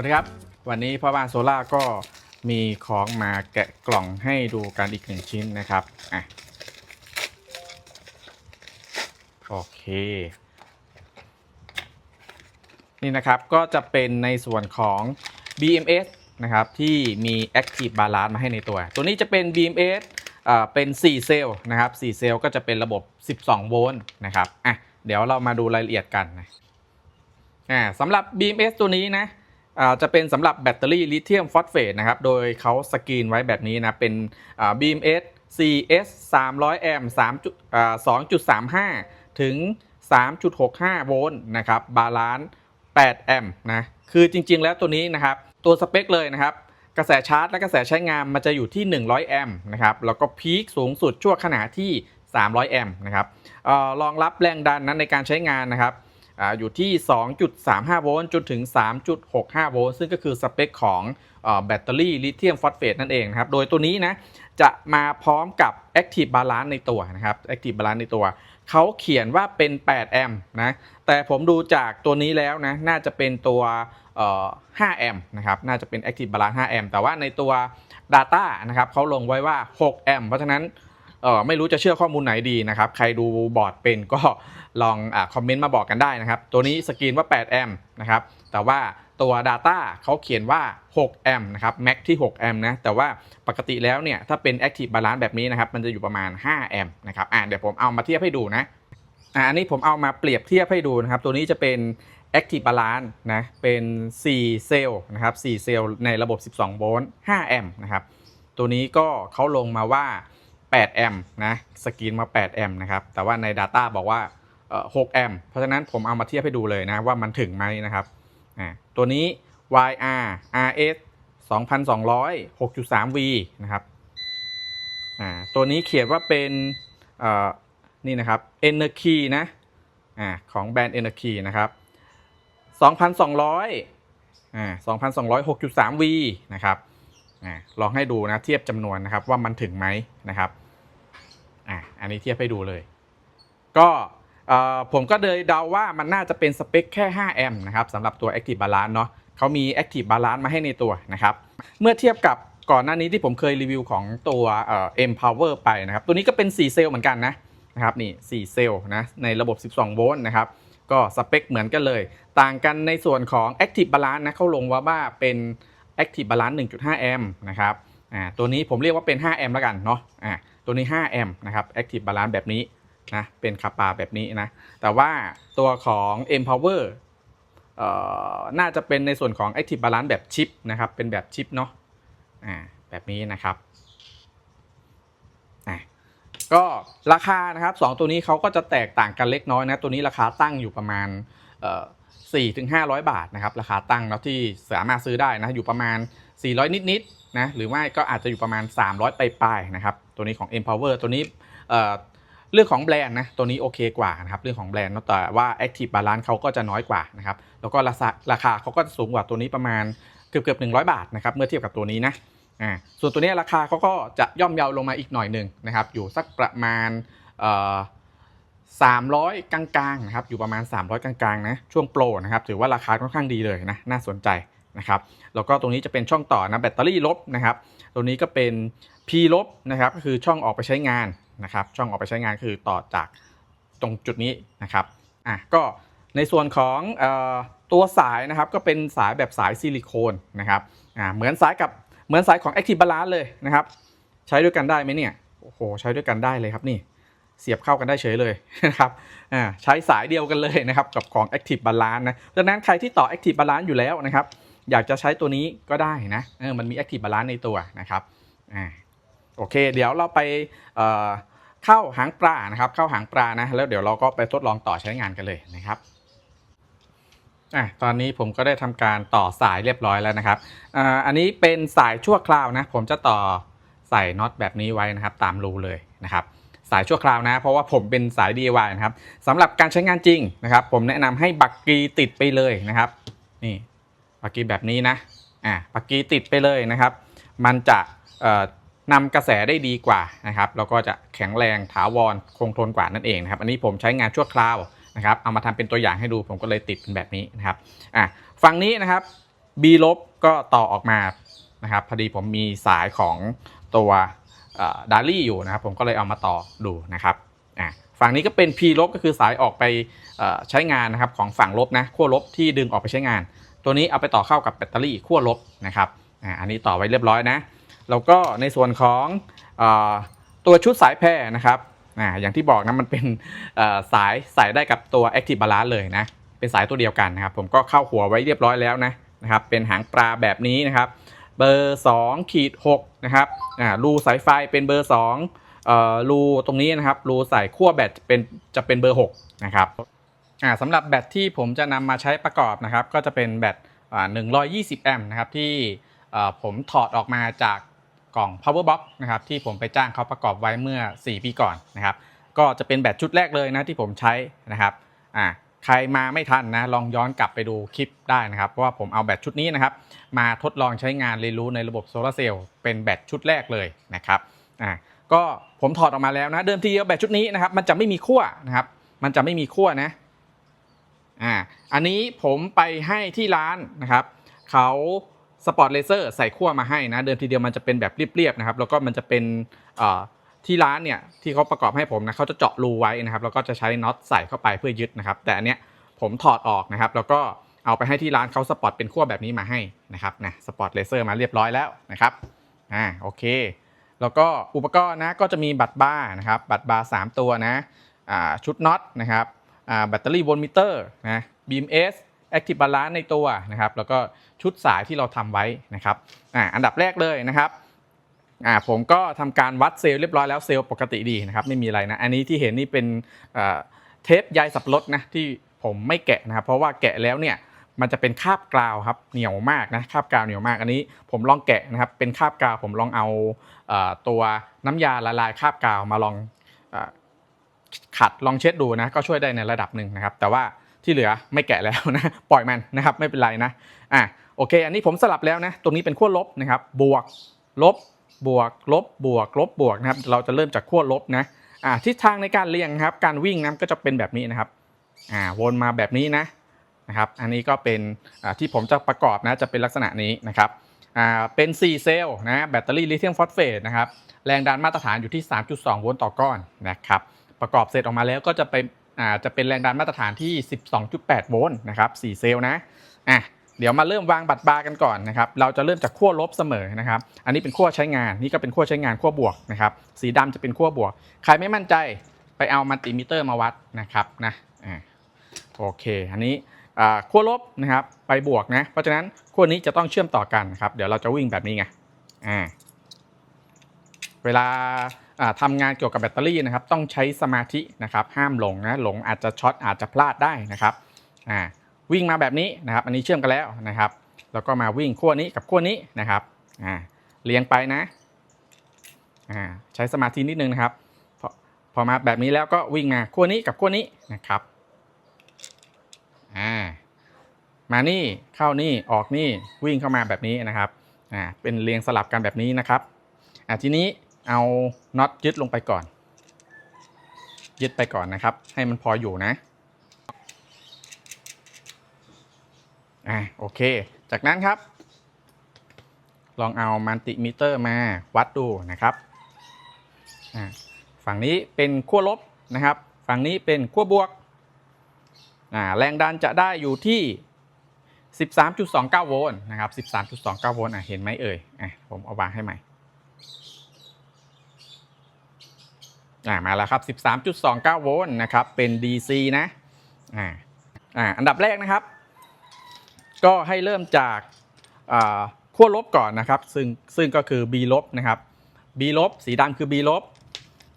วัสดีครับ วันนี้พ่อบ้านโซล่าก็มีของมาแกะกล่องให้ดูกันอีกหนึ่งชิ้นนะครับอะโอเค นี่นะครับก็จะเป็นในส่วนของ BMS นะครับที่มี Active Balance มาให้ในตัว ตัวนี้จะเป็น BMS อ่าเป็น 4 เซลล์นะครับ4เซลล์ก็จะเป็นระบบ 12 โวลต์นะครับอะเดี๋ยวเรามาดูรายละเอียดกันนะอ่าสำหรับ BMS ตัวนี้นะ จะเป็นสำหรับแบตเตอรี่ลิเธียมฟอสเฟตนะครับ โดยเขาสกรีนไว้แบบนี้นะ เป็นอ่า BMS CS 300แอมป์3 2.35 ถึง 3.65 โวลต์นะครับ บาลานซ์ 8 แอมป์นะ คือจริงๆ แล้วตัวนี้นะครับ ตัวสเปคเลยนะครับ กระแสชาร์จและกระแสใช้งานมันจะอยู่ที่ 100 แอมป์นะครับ แล้วก็พีคสูงสุดชั่วขณะที่ 300 แอมป์นะครับออรองรับแรงดันนั้นในการใช้งานนะครับ ออยู่ที่ 2.35 โวลต์จนถึง 3.65 โวลต์ซึ่งก็คือสเปคของแบตเตอรี่ลิเธียมฟอสเฟตนั่นเองนะครับ โดยตัวนี้นะจะมาพร้อมกับ Active Balance ในตัวนะครับ Active Balance ในตัว เขาเขียนว่าเป็น 8 แอมป์นะ แต่ผมดูจากตัวนี้แล้วนะ น่าจะเป็นตัว5แอมป์นะครับ น่าจะเป็น Active Balance 5แอมป์แต่ว่าในตัว Data นะครับเขาลงไว้ว่า 6 แอมป์เพราะฉะนั้น เออไม่รู้จะเชื่อข้อมูลไหนดีนะครับ ใครดูบอร์ดเป็นก็ลองอคอมเมนต์มาบอกกันได้นะครับ ตัวนี้สกรีนว่า 8 แอมป์นะครับ แต่ว่าตัว Data เขาเขียนว่า 6 แอมป์นะครับ Max ที่ 6 แอมป์นะ แต่ว่าปกติแล้วเนี่ย ถ้าเป็น Active Balance แบบนี้นะครับ มันจะอยู่ประมาณ 5 แอมป์นะครับ อะเดี๋ยวผมเอามาเทียบให้ดูนะ อะอันนี้ผมเอามาเปรียบเทียบให้ดูนะครับ ตัวนี้จะเป็น Active Balance นะ เป็น 4 เซลล์นะครับ 4 เซลล์ในระบบ 12 โวลต์ 5 แอมป์นะครับ ตัวนี้ก็เขาลงมาว่า 8 แอมป์นะสกรีนมา 8 แอมป์นะครับแต่ว่าใน Data บอกว่า6แอมป์เพราะฉะนั้นผมเอามาเทียบให้ดูเลยนะว่ามันถึงไหมนะครับอ่าตัวนี้ YR RS 2,200 6.3V นะครับอ่าตัวนี้เขียนว่าเป็นเออนี่นะครับ Energy นะอ่าของแบรนด์ Energy นะครับ 2,200อ่า2,200 6.3V นะครับ ลองให้ดูนะเทียบจำนวนนะครับว่ามันถึงไหมนะครับอ่าอันนี้เทียบให้ดูเลย ก็ผมก็เลยเดาว่ามันน่าจะเป็นสเปคแค่ 5 แอมป์นะครับสำหรับตัว Active Balance เนาะเขามี Active Balance มาให้ในตัวนะครับ เมื่อเทียบกับก่อนหน้านี้ที่ผมเคยรีวิวของตัวเอ่อ M Power ไปนะครับ ตัวนี้ก็เป็น 4 เซลล์เหมือนกันนะนะครับนี่ 4 เซลล์นะในระบบ 12 โวลต์นะครับ ก็สเปคเหมือนกันเลย ต่างกันในส่วนของ Active Balance นะเขาลงว่าว่าเป็น Active Balance 1.5 แอมป์นะครับอ่าตัวนี้ผมเรียกว่าเป็น 5 แอมป์แล้วกันเนาะอ่าตัวนี้ 5 แอมป์นะครับ Active Balance แบบนี้นะเป็นคาปาแบบนี้นะแต่ว่าตัวของ Empower เอ่อน่าจะเป็นในส่วนของ Active Balance แบบชิปนะครับเป็นแบบชิปเนาะอ่าแบบนี้นะครับอะก็ราคานะครับสองตัวนี้เขาก็จะแตกต่างกันเล็กน้อยนะตัวนี้ราคาตั้งอยู่ประมาณเอ่อ สี่ถึงห้าร้อยบาทนะครับราคาตั้งแล้วที่สามารถซื้อได้นะอยู่ประมาณ 400 นิดๆนะหรือไม่ก็อาจจะอยู่ประมาณ 300ปลายๆนะครับตัวนี้ของ Empower ตัวนี้เอ่อเรื่องของแบรนด์นะตัวนี้โอเคกว่านะครับเรื่องของแบรนด์แต่ว่า Active Balance เขาก็จะน้อยกว่านะครับแล้วก็ราคาราคาเขาก็จะสูงกว่าตัวนี้ประมาณเกือบเกือบหนึ่งบาทนะครับเมื่อเทียบกับตัวนี้นะอ่าส่วนตัวนี้ราคาเขาก็จะย่อมเยาวลงมาอีกหน่อยหนึ่งนะครับอยู่สักประมาณเอ่อ สามร้อยกลางๆนะครับอยู่ประมาณ 300 กลางๆนะช่วงโปรนะครับถือว่าราคาค่อนข้างดีเลยนะน่าสนใจนะครับแล้วก็ตรงนี้จะเป็นช่องต่อนะแบตเตอรี่ลบนะครับตัวนี้ก็เป็น P ลบนะครับก็คือช่องออกไปใช้งานนะครับช่องออกไปใช้งานคือต่อจากตรงจุดนี้นะครับอะก็ในส่วนของออตัวสายนะครับก็เป็นสายแบบสายซิลิโคนนะครับอ่าเหมือนสายกับเหมือนสายของ Active Balance เลยนะครับใช้ด้วยกันได้ไหมเนี่ยโอ้โหใช้ด้วยกันได้เลยครับนี่ เสียบเข้ากันได้เฉยเลยนะครับอ่าใช้สายเดียวกันเลยนะครับกับของ Active Balance นะดังนั้นใครที่ต่อ Active Balance อยู่แล้วนะครับ อยากจะใช้ตัวนี้ก็ได้นะเออมันมี Active Balance ในตัวนะครับอ่าโอเค เดี๋ยวเราไปเอ่อเข้าหางปลานะครับเข้าหางปลานะแล้วเดี๋ยวเราก็ไปทดลองต่อใช้งานกันเลยนะครับอะตอนนี้ผมก็ได้ทำการต่อสายเรียบร้อยแล้วนะครับอ่าอันนี้เป็นสายชั่วคราวนะผมจะต่อใส่น็อตแบบนี้ไว้นะครับ ตามรูเลยนะครับ สายชั่วคราวนะ เพราะว่าผมเป็นสาย DIY นะครับสำหรับการใช้งานจริงนะครับ ผมแนะนำให้บักกีติดไปเลยนะครับ นี่บักกีแบบนี้นะอะบักกีติดไปเลยนะครับ มันจะเอ่อนำกระแสได้ดีกว่านะครับแล้วก็จะแข็งแรงถาวรคงทนกว่านั่นเองนะครับ อันนี้ผมใช้งานชั่วคราวนะครับ เอามาทำเป็นตัวอย่างให้ดูผมก็เลยติดเป็นแบบนี้นะครับอะฝั่งนี้นะครับ B ลบก็ต่อออกมานะครับพอดีผมมีสายของตัว ดารี่อยู่นะครับ ผมก็เลยเอามาต่อดูนะครับฝั่งนี้ก็เป็น P ลบก็คือสายออกไปใช้งานนะครับของฝั่งลบนะขั้วลบที่ดึงออกไปใช้งาน ตัวนี้เอาไปต่อเข้ากับแบตเตอรี่ขั้วลบนะครับอ,อันนี้ต่อไว้เรียบร้อยนะแล้วก็ในส่วนของอตัวชุดสายแพร่นะครับออย่างที่บอกนะมันเป็นสายใส่ได้กับตัว Active Balance เลยนะเป็นสายตัวเดียวกันนะครับ ผมก็เข้าหัวไว้เรียบร้อยแล้วนะนะครับเป็นหางปลาแบบนี้นะครับ เบอร์2ขีด6นะครับอ่ารูสายไฟเป็นเบอร์2เอ่อรูตรงนี้นะครับรูใส่ขั้วแบตเป็นจะเป็นเบอร์6นะครับอ่าสำหรับแบตที่ผมจะนำมาใช้ประกอบนะครับ ก็จะเป็นแบตอ่า120 แอมป์นะครับที่เอ่อผมถอดออกมาจากกล่อง power box นะครับที่ผมไปจ้างเขาประกอบไว้เมื่อ 4 ปีก่อนนะครับ ก็จะเป็นแบตชุดแรกเลยนะที่ผมใช้นะครับอ่า ใครมาไม่ทันนะลองย้อนกลับไปดูคลิปได้นะครับเพราะว่าผมเอาแบตชุดนี้นะครับ มาทดลองใช้งานเรียนรู้ในระบบโซลาเซลล์เป็นแบตชุดแรกเลยนะครับอ่าก็ผมถอดออกมาแล้วนะเดิมทีแบตชุดนี้นะครับ มันจะไม่มีขั้วนะครับ มันจะไม่มีขั้วนะอ่าอันนี้ผมไปให้ที่ร้านนะครับเขาสปอร์ตเลเซอร์ใส่ขั้วมาให้นะเดิมทีเดียวมันจะเป็นแบบเรียบๆนะครับแล้วก็มันจะเป็นอ่อ ที่ร้านเนี่ยที่เขาประกอบให้ผมนะเขาจะเจาะรูไว้นะครับแล้วก็จะใช้น็อตใส่เข้าไปเพื่อยึดนะครับ แต่อันเนี้ยผมถอดออกนะครับ แล้วก็เอาไปให้ที่ร้านเขาสปอร์ตเป็นขั้วแบบนี้มาให้นะครับนะสปอร์ตเลเซอร์มาเรียบร้อยแล้วนะครับอ่าโอเค แล้วก็อุปกรณ์นะก็จะมีบัตรบาร์นะครับบัตรบาร์3ตัวนะอ่าชุดน็อตนะครับอ่าแบตเตอรี่โวลต์มิเตอร์นะ BMS Active Balance ในตัวนะครับแล้วก็ชุดสายที่เราทำไว้นะครับอ่าอันดับแรกเลยนะครับ อ่าผมก็ทำการวัดเซลล์เรียบร้อยแล้วเซลล์ปกติดีนะครับไม่มีอะไรนะอันนี้ที่เห็นนี่เป็นเทปใยสับปะรดนะที่ผมไม่แกะนะครับเพราะว่าแกะแล้วเนี่ยมันจะเป็นคาบกาวครับเหนียวมากนะคาบกาวเหนียวมากอันนี้ผมลองแกะนะครับเป็นคาบกาวผมลองเอาเออตัวน้ำยาละลายคาบกาวมาลองอขัดลองเช็ดดูนะก็ช่วยได้ในระดับหนึ่งนะครับ แต่ว่าที่เหลือไม่แกะแล้วนะปล่อยมันนะครับไม่เป็นไรนะอะโอเค อันนี้ผมสลับแล้วนะตรงนี้เป็นขั้วลบนะครับบวกลบ บวกลบบวกลบบวกนะครับเราจะเริ่มจากขั้วลบนะอะทิศทางในการเรียงครับการวิ่งนะก็จะเป็นแบบนี้นะครับอ่าวนมาแบบนี้นะนะครับอันนี้ก็เป็นอ่าที่ผมจะประกอบนะจะเป็นลักษณะนี้นะครับอ่าเป็น 4 เซลล์นะแบตเตอรี่ลิเธียมฟอสเฟตนะครับแรงดันมาตรฐานอยู่ที่ 3.2 โวลต์ต่อก้อนนะครับประกอบเสร็จออกมาแล้วก็จะเป็นอ่าจะเป็นแรงดันมาตรฐานที่ 12.8 โวลต์นะครับ4เซลล์นะอะ เดี๋ยวมาเริ่มวางบัตรบาร์กันก่อนนะครับ เราจะเริ่มจากขั้วลบเสมอนะครับ อันนี้เป็นขั้วใช้งาน นี่ก็เป็นขั้วใช้งานขั้วบวกนะครับ สีดำจะเป็นขั้วบวก ใครไม่มั่นใจไปเอามัลติมิเตอร์มาวัดนะครับนะอ่าโอเค อันนี้อ่าขั้วลบนะครับไปบวกนะ เพราะฉะนั้นขั้วนี้จะต้องเชื่อมต่อกันนะครับ เดี๋ยวเราจะวิ่งแบบนี้ไงอ่าเวลาอ่าทำงานเกี่ยวกับแบตเตอรี่นะครับ ต้องใช้สมาธินะครับ ห้ามหลงนะ หลงอาจจะช็อตอาจจะพลาดได้นะครับอ่า วิ่งมาแบบนี้นะครับ อันนี้เชื่อมกันแล้วนะครับ แล้วก็มาวิ่งขั้วนี้กับขั้วนี้นะครับอ่าเรียงไปนะอ่าใช้สมาธินิดนึงนะครับพอพอมาแบบนี้แล้วก็วิ่งมาขั้วนี้กับขั้วนี้นะครับอ่ามานี่เข้านี่ออกนี่วิ่งเข้ามาแบบนี้นะครับอ่าเป็นเรียงสลับกันแบบนี้นะครับอ่าทีนี้เอาน็อตยึดลงไปก่อน ยึดไปก่อนนะครับ ให้มันพออยู่นะ อ่าโอเค จากนั้นครับ ลองเอามัลติมิเตอร์มาวัดดูนะครับอ่าฝั่งนี้เป็นขั้วลบนะครับ ฝั่งนี้เป็นขั้วบวกอ่าแรงดันจะได้อยู่ที่ 13.29 โวลต์นะครับ 13.29 โวลต์อะเห็นไหมเอ่ยอะผมเอาวางให้ใหม่อ่ามาแล้วครับ 13.29 โวลต์นะครับ เป็น DC นะอ่าอ่าอันดับแรกนะครับ ก็ให้เริ่มจากขั้วลบก่อนนะครับ ซึ่งซึ่งก็คือ B ลบนะครับ B ลบสีดำคือ B ลบ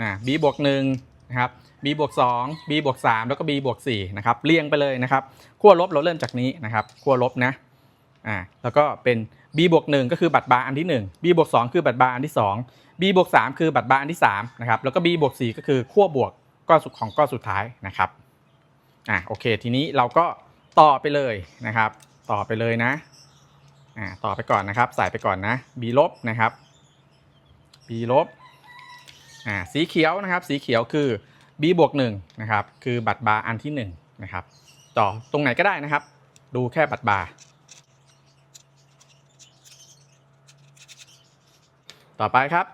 อ่า B บวกหนึ่งนะครับ b บวก2 b บวก3แล้วก็ b บวก4นะครับเรียงไปเลยนะครับขั้วลบเราเริ่มจากนี้นะครับขั้วลบนะอ่าแล้วก็เป็น b บวก1ก็คือบัตรบาร์อันที่ 1 b บวก2คือบัตรบาร์อันที่ 2 b บวก3คือบัตรบาร์อันที่3นะครับแล้วก็ b บวก4ก็คือขั้วบวกก้อนสุดของก้อนสุดท้ายนะครับอ่าโอเค ทีนี้เราก็ต่อไปเลยนะครับ ต่อไปเลยนะอ่าต่อไปก่อนนะครับ ใส่ไปก่อนนะ b ลบนะครับ b ลบอ่าสีเขียวนะครับ สีเขียวคือ b บวกหนึ่งนะครับ คือบัตรบาร์อันที่หนึ่งนะครับ ต่อตรงไหนก็ได้นะครับ ดูแค่บัตรบาร์ต่อไปครับ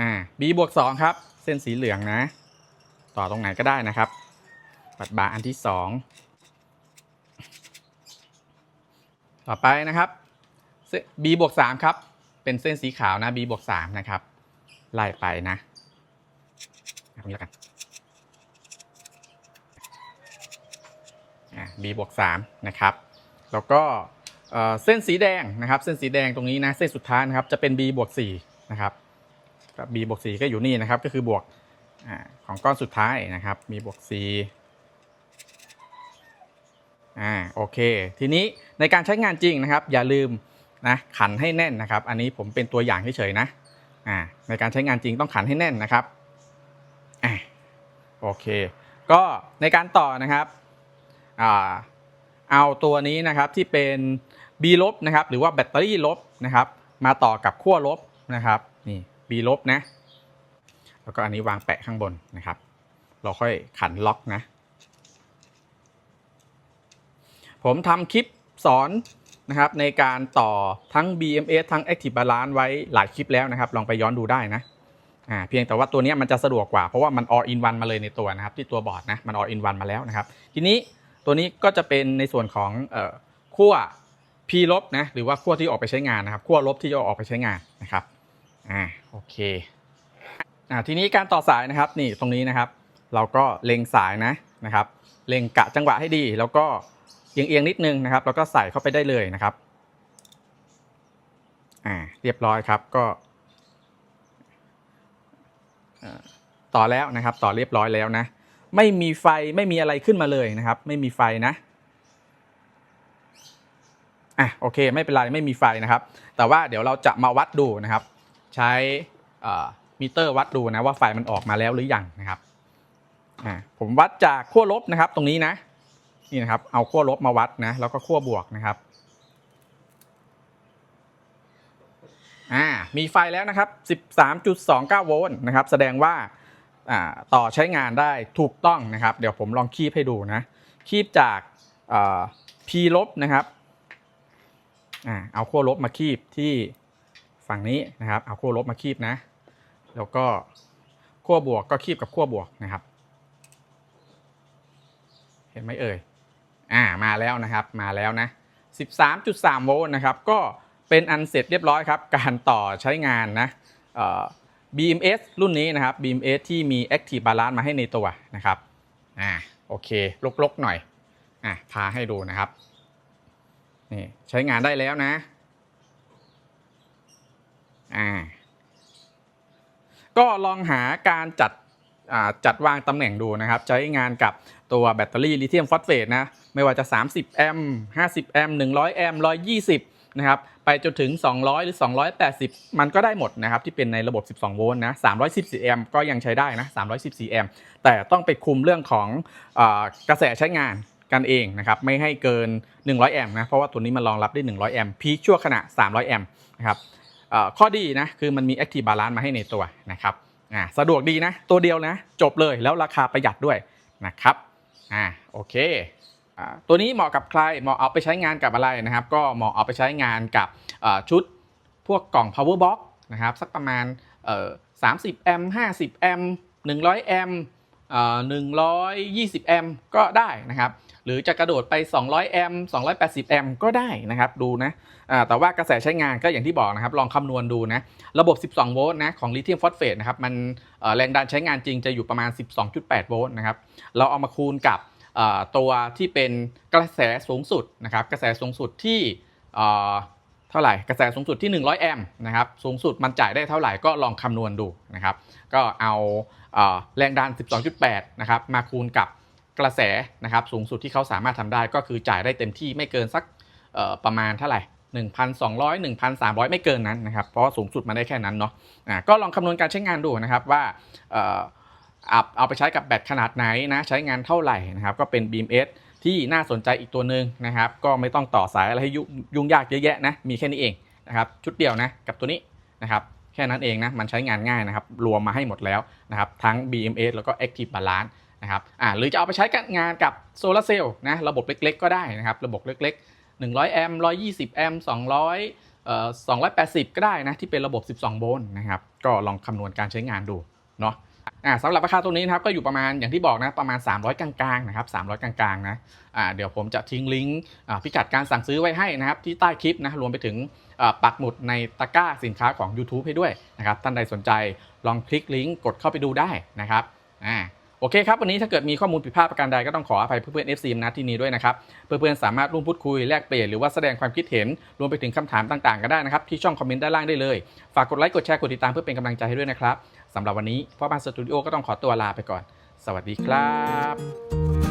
อ่า b บวกสองครับ เส้นสีเหลืองนะ ต่อตรงไหนก็ได้นะครับ บัตรบาร์อันที่สอง ต่อไปนะครับ B บวก3ครับ เป็นเส้นสีขาวนะ B บวก3นะครับ ไล่ไปนะตรงนี้แล้วกัน B บวก3นะครับ แล้วก็เส้นสีแดงนะครับ เส้นสีแดงตรงนี้นะ เส้นสุดท้ายนะครับ จะเป็น B บวก4นะครับ B บวก4ก็อยู่นี่นะครับ ก็คือบวกอของก้อนสุดท้ายนะครับ B บวก4 อ่าโอเค ทีนี้ในการใช้งานจริงนะครับ อย่าลืมนะขันให้แน่นนะครับ อันนี้ผมเป็นตัวอย่างเฉยๆนะอ่าในการใช้งานจริงต้องขันให้แน่นนะครับอ่าโอเค ก็ในการต่อนะครับอ่าเอาตัวนี้นะครับที่เป็น B ลบนะครับ หรือว่าแบตเตอรี่ลบนะครับ มาต่อกับขั้วลบนะครับนี่ B ลบนะ แล้วก็อันนี้วางแปะข้างบนนะครับ เราค่อยขันล็อกนะ ผมทำคลิปสอนนะครับในการต่อทั้ง BMS ทั้ง Active Balance ไว้หลายคลิปแล้วนะครับ ลองไปย้อนดูได้นะอ่าเพียงแต่ว่าตัวนี้มันจะสะดวกกว่าเพราะว่ามัน all in one มาเลยในตัวนะครับ ที่ตัวบอร์ดนะมัน all in one มาแล้วนะครับ ทีนี้ตัวนี้ก็จะเป็นในส่วนของเอ่อขั้ว P ลบนะหรือว่าขั้วที่ออกไปใช้งานนะครับขั้วลบที่จะออกไปใช้งานนะครับอ่าโอเคอ่าทีนี้การต่อสายนะครับนี่ตรงนี้นะครับ เราก็เล็งสายนะนะครับ เล็งกะจังหวะให้ดีแล้วก็ เอียงๆนิดนึงนะครับ แล้วก็ใส่เข้าไปได้เลยนะครับ อ่า เรียบร้อยครับ ก็ต่อแล้วนะครับ ต่อเรียบร้อยแล้วนะ ไม่มีไฟไม่มีอะไรขึ้นมาเลยนะครับ ไม่มีไฟนะอะโอเค ไม่เป็นไรไม่มีไฟนะครับ แต่ว่าเดี๋ยวเราจะมาวัดดูนะครับ ใช้มิเตอร์วัดดูนะว่าไฟมันออกมาแล้วหรือยังนะครับอ่าผมวัดจากขั้วลบนะครับตรงนี้นะ นี่นะครับ เอาขั้วลบมาวัดนะ แล้วก็ขั้วบวกนะครับ อ่า มีไฟแล้วนะครับ 13.29 โวลต์นะครับ แสดงว่าอ่าต่อใช้งานได้ถูกต้องนะครับ เดี๋ยวผมลองคีบให้ดูนะ คีบจากอ่า P ลบนะครับ อ่า เอาขั้วลบมาคีบที่ฝั่งนี้นะครับ เอาขั้วลบมาคีบนะ แล้วก็ขั้วบวกก็คีบกับขั้วบวกนะครับ เห็นไหมเอ่ย อ่ามาแล้วนะครับมาแล้วนะ 13.3 โวลต์นะครับก็เป็นอันเสร็จเรียบร้อยครับ การต่อใช้งานนะเอ่อ BMS รุ่นนี้นะครับ BMS ที่มี Active Balance มาให้ในตัวนะครับอ่าโอเคลกๆหน่อยอะพาให้ดูนะครับนี่ใช้งานได้แล้วนะอ่าก็ลองหาการจัดจัดวางตำแหน่งดูนะครับ ใช้งานกับ ตัวแบตเตอรี่ลิเธียมฟอสเฟตนะ ไม่ว่าจะ 30 แอมป์ 50 แอมป์ 100 แอมป์ 120 นะครับ ไปจนถึง 200 หรือ 280 มันก็ได้หมดนะครับ ที่เป็นในระบบ 12 โวลต์นะ 314 แอมป์ก็ยังใช้ได้นะ 314 แอมป์ แต่ต้องไปคุมเรื่องของอกระแสใช้งานกันเองนะครับไม่ให้เกิน 100 แอมป์นะเพราะว่าตัวนี้มันรองรับได้ 100 แอมป์พีคชั่วขณะ 300 แอมป์นะครับข้อดีนะคือมันมี Active Balance มาให้ในตัวนะครับอ่าสะดวกดีนะ ตัวเดียวนะ จบเลยแล้วราคาประหยัดด้วยนะครับ อ่าโอเคอ่าตัวนี้เหมาะกับใครเหมาะเอาไปใช้งานกับอะไรนะครับ ก็เหมาะเอาไปใช้งานกับชุดพวกกล่อง power box นะครับสักประมาณเอ่อ30แอมป์50แอมป์100แอมป์เอ่อ 120 แอมป์ก็ได้นะครับ หรือจะกระโดดไป 200 แอมป์280 แอมป์ก็ได้นะครับ ดูนะแต่ว่ากระแสใช้งานก็อย่างที่บอกนะครับ ลองคำนวณดูนะ ระบบ 12 โวลต์นะของลิเธียมฟอสเฟตนะครับ มันแรงดันใช้งานจริงจะอยู่ประมาณ 12.8 โวลต์นะครับ เราเอามาคูณกับตัวที่เป็นกระแสสูงสุดนะครับ กระแสสูงสุดที่เท่าไหร่ กระแสสูงสุดที่ 100 แอมป์นะครับ สูงสุดมันจ่ายได้เท่าไหร่ก็ลองคำนวณดูนะครับ ก็เอา แรงดัน 12.8 นะครับ มาคูณกับกระแสนะครับ สูงสุดที่เขาสามารถทำได้ก็คือจ่ายได้เต็มที่ไม่เกินสักประมาณเท่าไหร่1,200 1,300 ไม่เกินนั้นนะครับ เพราะว่าสูงสุดมาได้แค่นั้นเนาะอ่าก็ลองคำนวณการใช้งานดูนะครับว่าเอเอาไปใช้กับแบตขนาดไหนนะใช้งานเท่าไหร่นะครับ ก็เป็น BMS ที่น่าสนใจอีกตัวหนึ่งนะครับ ก็ไม่ต้องต่อสายอะไรให้ยุ่งยากเยอะแยะนะ มีแค่นี้เองนะครับ ชุดเดียวนะกับตัวนี้นะครับ ค่นั้นเองนะมันใช้งานง่ายนะครับรวมมาให้หมดแล้วนะครับทั้ง BMS แล้วก็ Active Balance นะครับอ่าหรือจะเอาไปใช้กับงานกับโซลาเซลล์นะระบบเล็กๆ ก็ได้นะครับระบบเล็กๆ 100 แอมป์ 120 แอมป์ 200เอ่อ280 ก็ได้นะที่เป็นระบบ 12 โวลต์นะครับก็ลองคำนวณการใช้งานดูเนาะ อ่าสำหรับราคาตัวนี้นะครับก็อยู่ประมาณอย่างที่บอกนะประมาณ 300 กลางๆนะครับ300 กลางๆนะอ่าเดี๋ยวผมจะทิ้งลิงก์อ่าพิกัดการสั่งซื้อไว้ให้นะครับที่ใต้คลิปนะรวมไปถึงอ่าปักหมุดในตะกร้าสินค้าของ YouTube ให้ด้วยนะครับท่านใดสนใจลองคลิกลิงก์กดเข้าไปดูได้นะครับอ่า โอเคครับ วันนี้ถ้าเกิดมีข้อมูลผิดพลาดประการใดก็ต้องขออภัยเพื่อนๆ FC นะที่นี้ด้วยนะครับ เพื่อนๆ สามารถร่วมพูดคุยแลกเปลี่ยนหรือว่าแสดงความคิดเห็น รวมไปถึงคำถามต่างๆ ก็ได้นะครับ ที่ช่องคอมเมนต์ด้านล่างได้เลย ฝากกดไลค์กดแชร์กดติดตามเพื่อเป็นกำลังใจให้ด้วยนะครับสำหรับวันนี้พ่อบ้านสตูดิโอก็ต้องขอตัวลาไปก่อน สวัสดีครับ